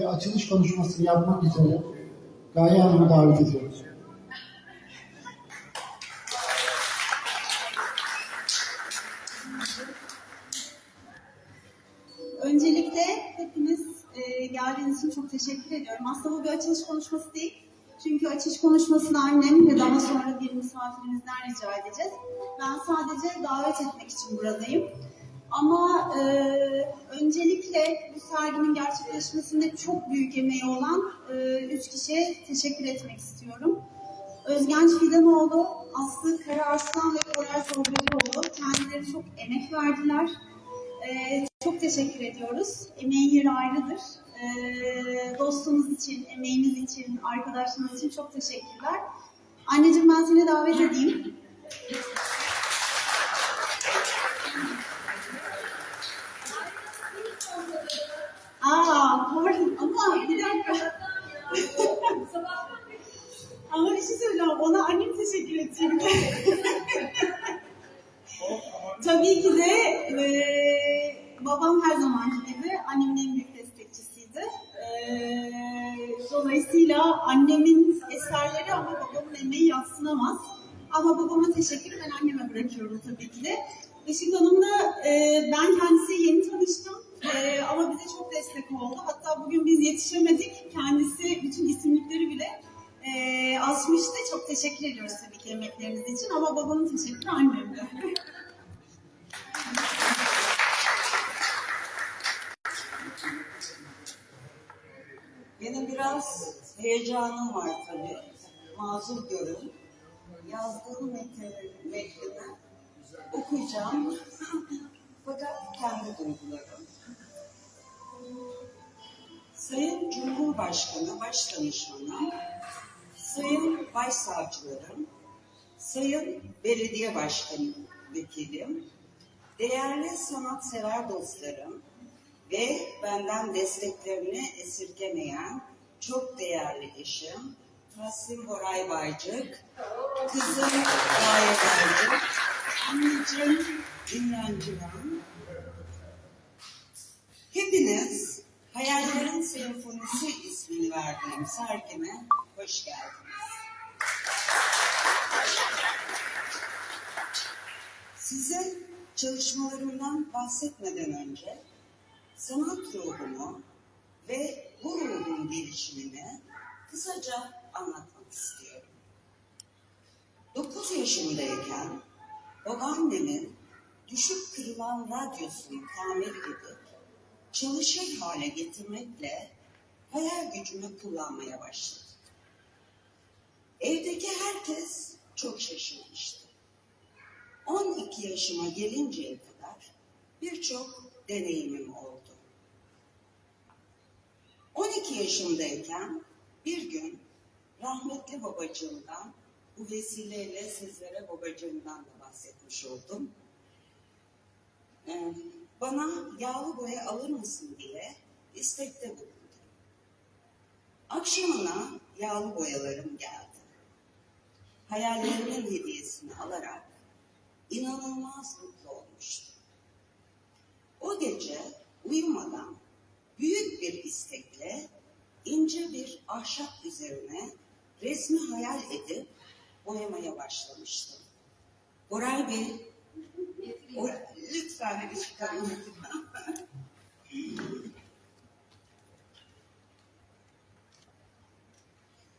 ve açılış konuşmasını yapmak üzere Gaye Hanım'ı davet ediyoruz. Öncelikle hepiniz e, geldiğiniz için çok teşekkür ediyorum. Aslında bu bir açılış konuşması değil. Çünkü açılış konuşmasını annem ve daha sonra bir misafirimizden rica edeceğiz. Ben sadece davet etmek için buradayım. Ama e, öncelikle bu serginin gerçekleşmesinde çok büyük emeği olan e, üç kişiye teşekkür etmek istiyorum. Özgenç Fidanoğlu, Aslı Karaarslan ve Koray Sorgacıoğlu kendileri çok emek verdiler. Ee, çok teşekkür ediyoruz. Emeğin yeri ayrıdır. Ee, dostumuz için, emeğiniz için, arkadaşlarınız için çok teşekkürler. Anneciğim ben seni davet edeyim. Ama bir şey söyleyeceğim. Ona annem teşekkür edecek. Tabii ki de e, babam her zamanki gibi annemin en büyük destekçisiydi. E, dolayısıyla annemin eserleri ama babamın emeği yatsınamaz. Ama babama teşekkürü ben anneme bırakıyorum tabii ki de. Işık Hanım'la e, ben kendisiyle yeni tanıştım. E, ama bize çok destek oldu. Hatta bugün biz yetişemedik. Babamın teşekkürü annemde. Benim biraz heyecanım var tabii. Mazur görün. Yazdığım metni, metnini okuyacağım. Fakat kendi duygularım. Sayın Cumhurbaşkanı Başdanışmanı, Sayın Başsavcılarım, Sayın Belediye Başkanı Vekilim, değerli sanatsever dostlarım, ve benden desteklerini esirgemeyen çok değerli eşim Taslim Boray Baycık, kızım Gaye Baycık, anneciğim İmran Civan. Hepiniz Hayallerin Senfonisi ismini verdiğim sergime hoş geldiniz. Size çalışmalarımdan bahsetmeden önce sanat ruhumu ve bu ruhun gelişimini kısaca anlatmak istiyorum. 9 yaşındayken babaannemin düşük kırılan radyosunu tamir edip çalışır hale getirmekle hayal gücümü kullanmaya başladım. Evdeki herkes çok şaşırmıştı. 12 yaşıma gelinceye kadar birçok deneyimim oldu. 12 yaşındayken bir gün rahmetli babacığımdan bu vesileyle sizlere babacığımdan da bahsetmiş oldum. Ee, bana yağlı boya alır mısın diye istekte bulundu. Akşamına yağlı boyalarım geldi. Hayallerimin hediyesini alarak inanılmaz mutlu olmuştum. O gece uyumadan büyük bir istekle ince bir ahşap üzerine resmi hayal edip boyamaya başlamıştım. Boray Bey, o, lütfen bir çıkarın.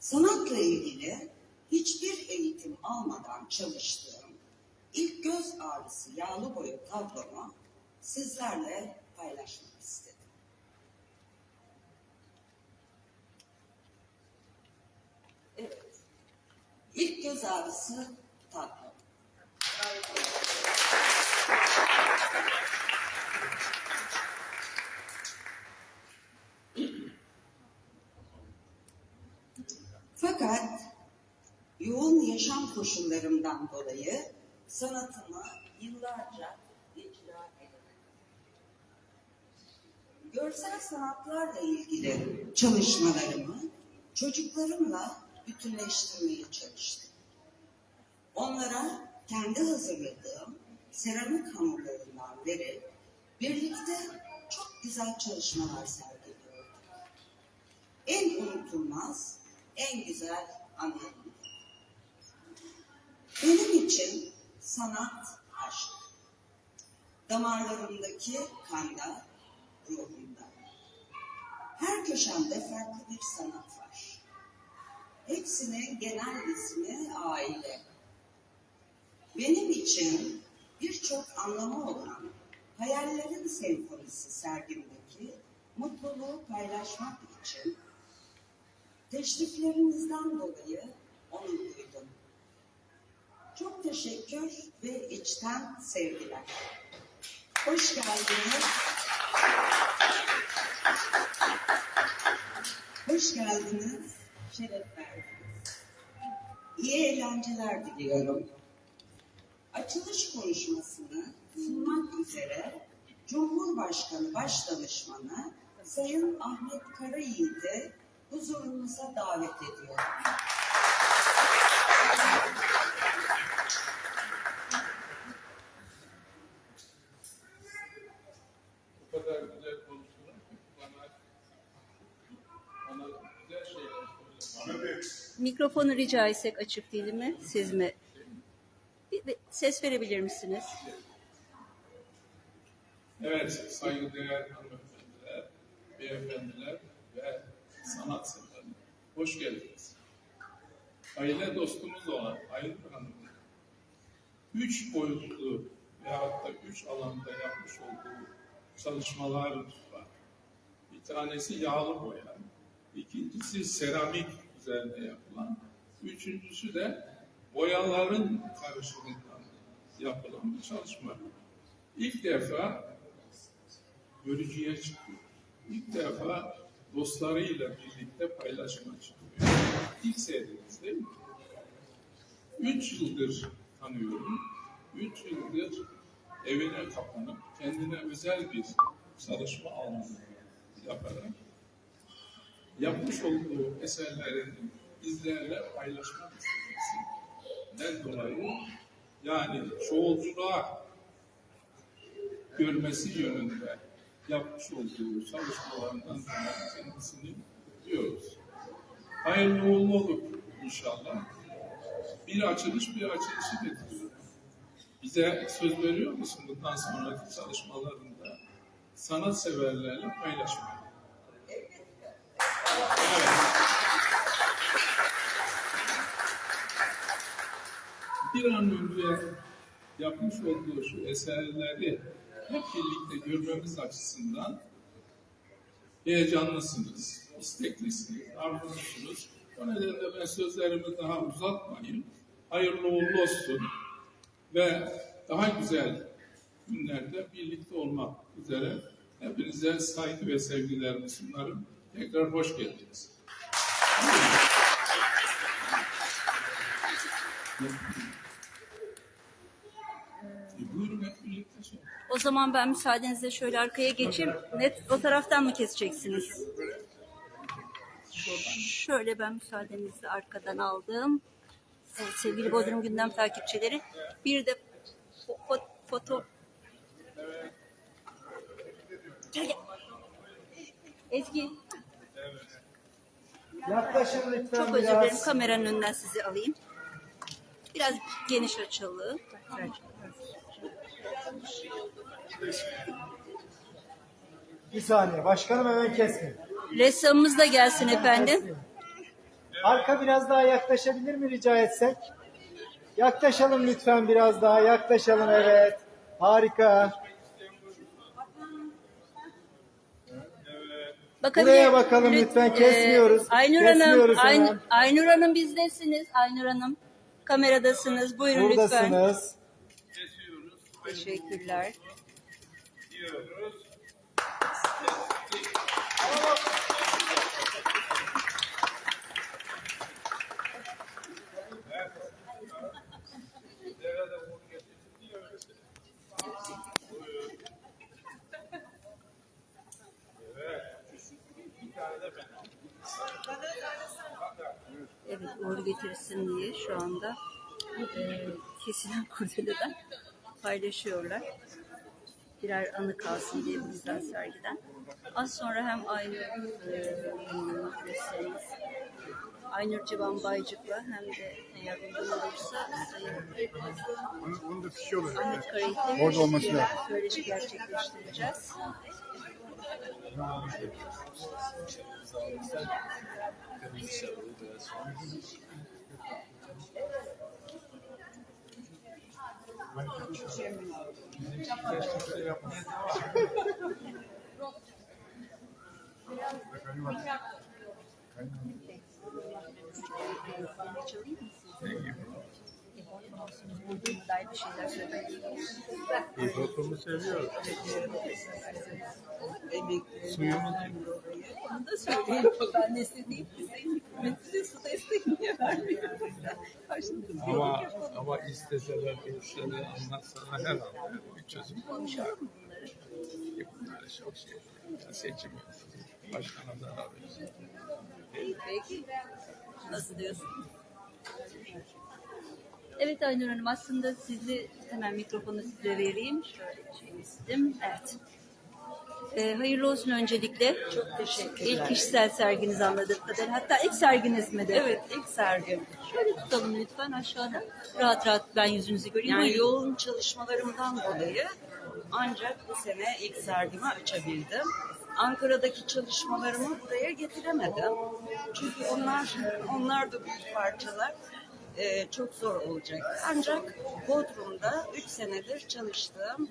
Sanatla ilgili hiçbir eğitim almadan çalıştığım ilk göz ağrısı yağlı boya tablomu sizlerle paylaşmak istedim. Evet. İlk göz ağrısı tablo. Fakat yoğun yaşam koşullarımdan dolayı sanatımı yıllarca icra edemedim. Görsel sanatlarla ilgili çalışmalarımı çocuklarımla bütünleştirmeye çalıştım. Onlara kendi hazırladığım seramik hamurlarından verip birlikte çok güzel çalışmalar sergiliyorduk. unutulmaz en güzel anlarım. Benim için sanat aşk. Damarlarımdaki kanda, ruhumda. Her köşemde farklı bir sanat var. Hepsinin genel ismi aile. Benim için birçok anlamı olan hayallerin senfonisi sergimdeki mutluluğu paylaşmak için teşriflerinizden dolayı onur duydum. Çok teşekkür ve içten sevgiler. Hoş geldiniz. Hoş geldiniz. Şeref verdiniz. İyi eğlenceler diliyorum. Açılış konuşmasını sunmak üzere Cumhurbaşkanı Başdanışmanı Sayın Ahmet Karayiğit'i huzurunuza davet ediyorum. Mikrofonu rica etsek açık değil mi? Siz mi? Bir, bir ses verebilir misiniz? Evet, saygıdeğer hanımefendiler, beyefendiler ve sanat severler. Hoş geldiniz. Aile dostumuz olan Aylin Hanım'ın üç boyutlu veyahut da üç alanda yapmış olduğu çalışmalar var. Bir tanesi yağlı boya, ikincisi seramik üzerinde yapılan, üçüncüsü de boyaların karışımından yapılan bir çalışma. İlk defa görücüye çıkıyor. İlk defa dostlarıyla birlikte paylaşıma çıkıyor. İlk seriniz değil mi? Üç yıldır tanıyorum. Üç yıldır evine kapanıp kendine özel bir çalışma alanı yaparak yapmış olduğu eserlerini bizlerle paylaşmak istemesinden dolayı yani çoğulculuğa görmesi yönünde yapmış olduğu çalışmalarından dolayı kendisini diyoruz. Hayırlı uğurlu olur inşallah. Bir açılış bir açılışı bekliyorum. Bize söz veriyor musun bundan sonraki çalışmalarında sanat severlerle paylaşmayı? Evet. Bir an önce yapmış olduğu şu eserleri hep birlikte görmemiz açısından heyecanlısınız, isteklisiniz, arzulusunuz. O nedenle ben sözlerimi daha uzatmayayım. Hayırlı uğurlu olsun ve daha güzel günlerde birlikte olmak üzere hepinize saygı ve sevgilerimi sunarım. Tekrar hoş geldiniz. E, buyurun hep birlikte sorun. O zaman ben müsaadenizle şöyle arkaya geçeyim. Net o taraftan mı keseceksiniz? Şöyle ben müsaadenizle arkadan aldım. Evet, sevgili Bodrum Gündem takipçileri. Bir de fo- fo- foto... Gel gel. Ezgi Yaklaşın lütfen çok özür dilerim kameranın önünden sizi alayım. Biraz geniş açılı. Bir saniye. Başkanım hemen kesmeyin. Ressamımız da gelsin efendim. Arka biraz daha yaklaşabilir mi rica etsek? Yaklaşalım lütfen biraz daha. Yaklaşalım evet. Harika. Bakabilir- Buraya bakalım Lüt- lütfen, e, kesmiyoruz. Aynur Hanım, Kesmiyoruz Ayn-. Aynur Hanım bizdesiniz. Aynur Hanım kameradasınız. Buyurun lütfen. Buradasınız. Teşekkürler. Diyoruz. Evet, uğur getirsin diye şu anda e, kesilen kurdeleden paylaşıyorlar. Birer anı kalsın diye bizden sergiden. Az sonra hem aynı e, Aynur Civan Baycık'la hem de eğer uygun olursa Onun, onun da fişi olur. Ahmet Karayit'le Orada olması bir lazım. söyleşi gerçekleştireceğiz. Çalayım mı size? Vurduğuma dair bir şeyler söyleyin. Rotomu seviyor. Emekli. Suyumuz Onu da söyleyeyim. Ben ki senin hükümeti su desteği niye ama ama isteseler isteseler anlatsalar her an bir çözüm konuşalım? Bunlar çok şey. Seçim yok. Başkana zarar verir. Peki. Nasıl diyorsun? Evet Aynur Hanım aslında sizi hemen mikrofonu size vereyim. Şöyle şey istedim. Evet. Ee, hayırlı olsun öncelikle. Çok teşekkürler. İlk kişisel serginiz anladığım kadarıyla. Hatta ilk serginiz mi de? Evet ilk sergim. Şöyle tutalım lütfen aşağıda. Rahat rahat ben yüzünüzü göreyim. Yani Buyurun. yoğun çalışmalarımdan dolayı ancak bu sene ilk sergimi açabildim. Ankara'daki çalışmalarımı buraya getiremedim. Çünkü onlar onlar da büyük parçalar. Ee, çok zor olacak. Ancak Bodrum'da 3 senedir çalıştığım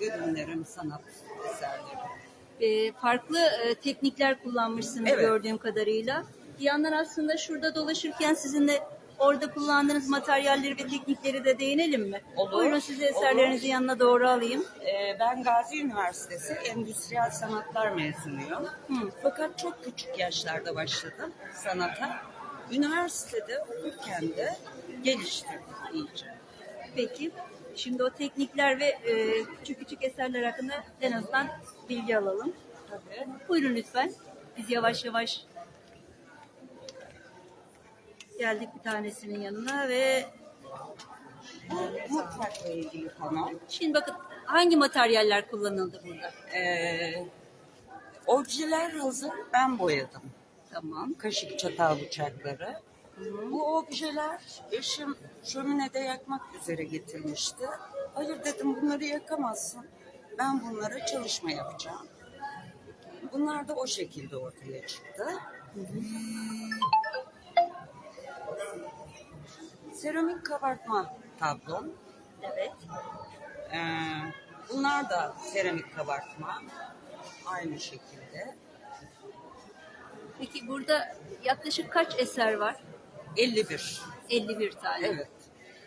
ürünlerim, sanat eserlerim. Ee, farklı e, teknikler kullanmışsınız Evet. gördüğüm kadarıyla. Bir yandan aslında şurada dolaşırken sizinle orada kullandığınız materyalleri ve teknikleri de değinelim mi? Olur, Buyurun sizi eserlerinizin yanına doğru alayım. Ee, ben Gazi Üniversitesi Endüstriyel Sanatlar mezunuyum. Fakat çok küçük yaşlarda başladım sanata. Üniversitede okurken de geliştirdim iyice. Peki. Şimdi o teknikler ve e, küçük küçük eserler hakkında en azından bilgi alalım. Tabii. Buyurun lütfen. Biz yavaş yavaş geldik bir tanesinin yanına ve Bu mutfakla ilgili konu. şimdi bakın hangi materyaller kullanıldı burada? Ee, objeler hazır, ben boyadım. Tamam. Kaşık, çatal, bıçakları. Bu objeler eşim şöminede yakmak üzere getirmişti. Hayır dedim bunları yakamazsın. Ben bunlara çalışma yapacağım. Bunlar da o şekilde ortaya çıktı. Seramik kabartma tablom. Evet. Ee, bunlar da seramik kabartma. Aynı şekilde. Peki burada yaklaşık kaç eser var? 51. 51 tane. Evet.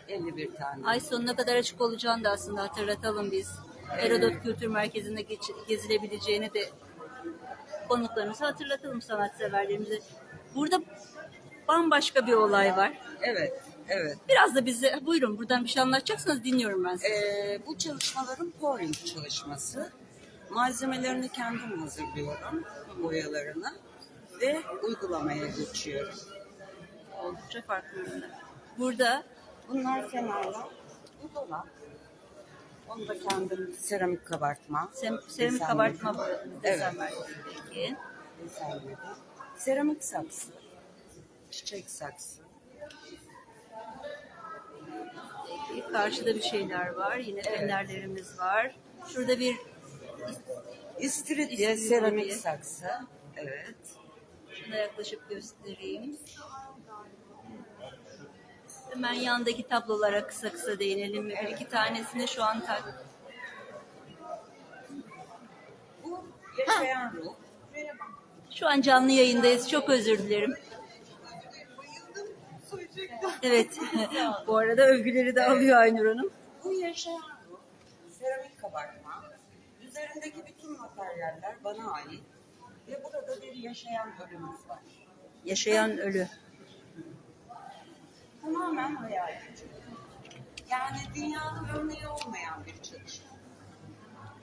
51 tane. Ay sonuna kadar açık olacağını da aslında hatırlatalım biz. Erodot Kültür Merkezi'nde gezilebileceğini de konuklarımıza hatırlatalım sanatseverlerimize. Burada bambaşka bir olay var. Evet. Evet. Biraz da bize buyurun buradan bir şey anlatacaksanız dinliyorum ben sizi. Ee, bu çalışmaların pouring çalışması. Malzemelerini kendim hazırlıyorum. Boyalarını. Ve uygulamaya geçiyorum. Oldukça farklı ürünler. Burada Bunlar kenarlar. Bu dolap. Onu da kendim seramik kabartma. sem, seramik kabartma. Evet. Desen verdiniz peki. Desenledim. Seramik saksı. Çiçek saksı. Peki. Karşıda bir şeyler var. Yine fenerlerimiz var. Şurada bir İstiridye. seramik saksı. Evet. Şuna yaklaşıp göstereyim. Hemen yandaki tablolara kısa kısa değinelim? Bir iki tanesine şu an tak. Bu yaşayan ruh. Şu an canlı yayındayız. Çok özür dilerim. Evet. Bu arada övgüleri de alıyor Aynur Hanım. Bu yaşayan ruh. Seramik kabartma. Üzerindeki bütün materyaller bana ait. Ve burada bir yaşayan ölümümüz var. Yaşayan ölü. Tamamen hayal gücü. Yani dünyada örneği olmayan bir çalışma.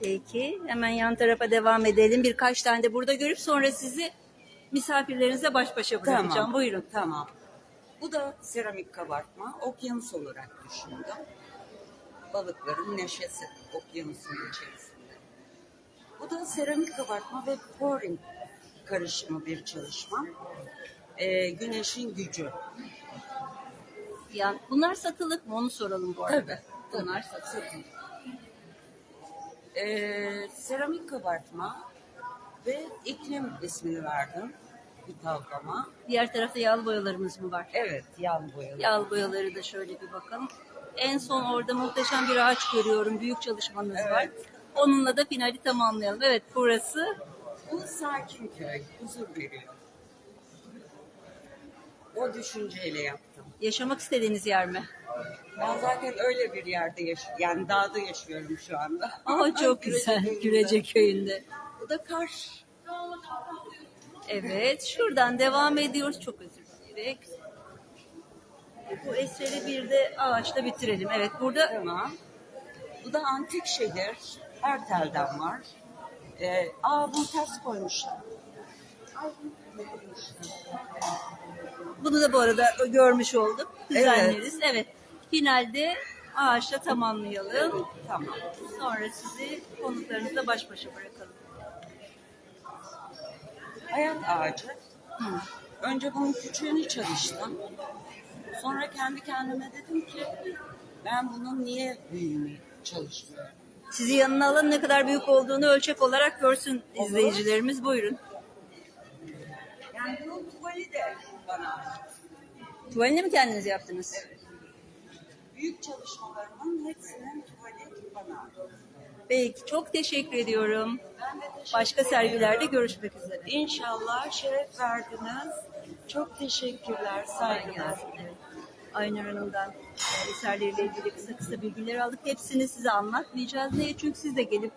Peki. Hemen yan tarafa devam edelim. Birkaç tane de burada görüp sonra sizi misafirlerinize baş başa bırakacağım. Buyurun. Tamam. Bu da seramik kabartma. Okyanus olarak düşündüm. Balıkların neşesi okyanusun içerisinde. Bu da seramik kabartma ve pouring karışımı bir çalışma. e, Güneşin Gücü. Yani bunlar satılık mı onu soralım bu arada. Tabii. Bunlar satılık. E, seramik kabartma ve iklim ismini verdim bir tablama. Diğer tarafta yağlı boyalarımız mı var? Evet, yağlı boyalı. Yağlı boyaları da şöyle bir bakalım. En son orada muhteşem bir ağaç görüyorum. Büyük çalışmanız var. Onunla da finali tamamlayalım. Evet burası Bu sakin köy, huzur veriyor. O düşünceyle yaptım. yaşamak istediğiniz yer mi? Ben zaten öyle bir yerde yaşıyorum. Yani dağda yaşıyorum şu anda. Aa çok güzel. Gürece köyünde. Bu da Kars. Evet şuradan devam ediyoruz. Çok özür dilerim. Bu eseri bir de ağaçla bitirelim. Evet burada Tamam. Bu da antik şehir. Ertel'den var. Ee, aa bunu ters koymuşlar. Bunu da bu arada görmüş olduk. Düzenleriz. Evet. Finalde ağaçla tamamlayalım. Tamam. Sonra sizi konuklarınızla baş başa bırakalım. Hayat ağacı. Önce bunun küçüğünü çalıştım. Sonra kendi kendime dedim ki ben bunun niye büyüğünü çalışmıyorum? Sizi yanına alın ne kadar büyük olduğunu ölçek olarak görsün izleyicilerimiz. Buyurun. Yani bunun tuvali de bana. Tuvalini mi kendiniz yaptınız? Büyük çalışmalarımın hepsinin tuvali bana. Peki çok teşekkür ediyorum. Ben de teşekkür Başka ederim. sergilerde görüşmek üzere. İnşallah şeref verdiniz. Çok teşekkürler, saygılar. Evet. Aynur Hanım'dan e, eserleriyle ilgili kısa kısa bilgiler aldık. Hepsini size anlatmayacağız. Niye? Çünkü siz de gelip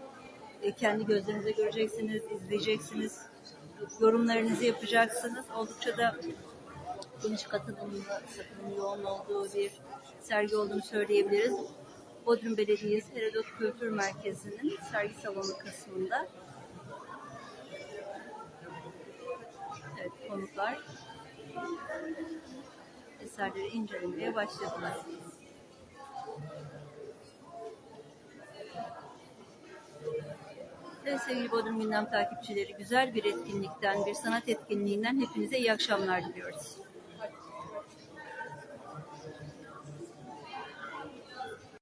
e, kendi gözlerinizle göreceksiniz, izleyeceksiniz. Yorumlarınızı yapacaksınız. Oldukça da geniş katılımlı, katılım yoğun olduğu bir sergi olduğunu söyleyebiliriz. Bodrum Belediyesi Herodot Kültür Merkezi'nin sergi salonu kısmında. Evet, konuklar eserleri incelemeye başladılar. Evet sevgili Bodrum Gündem takipçileri güzel bir etkinlikten, bir sanat etkinliğinden hepinize iyi akşamlar diliyoruz.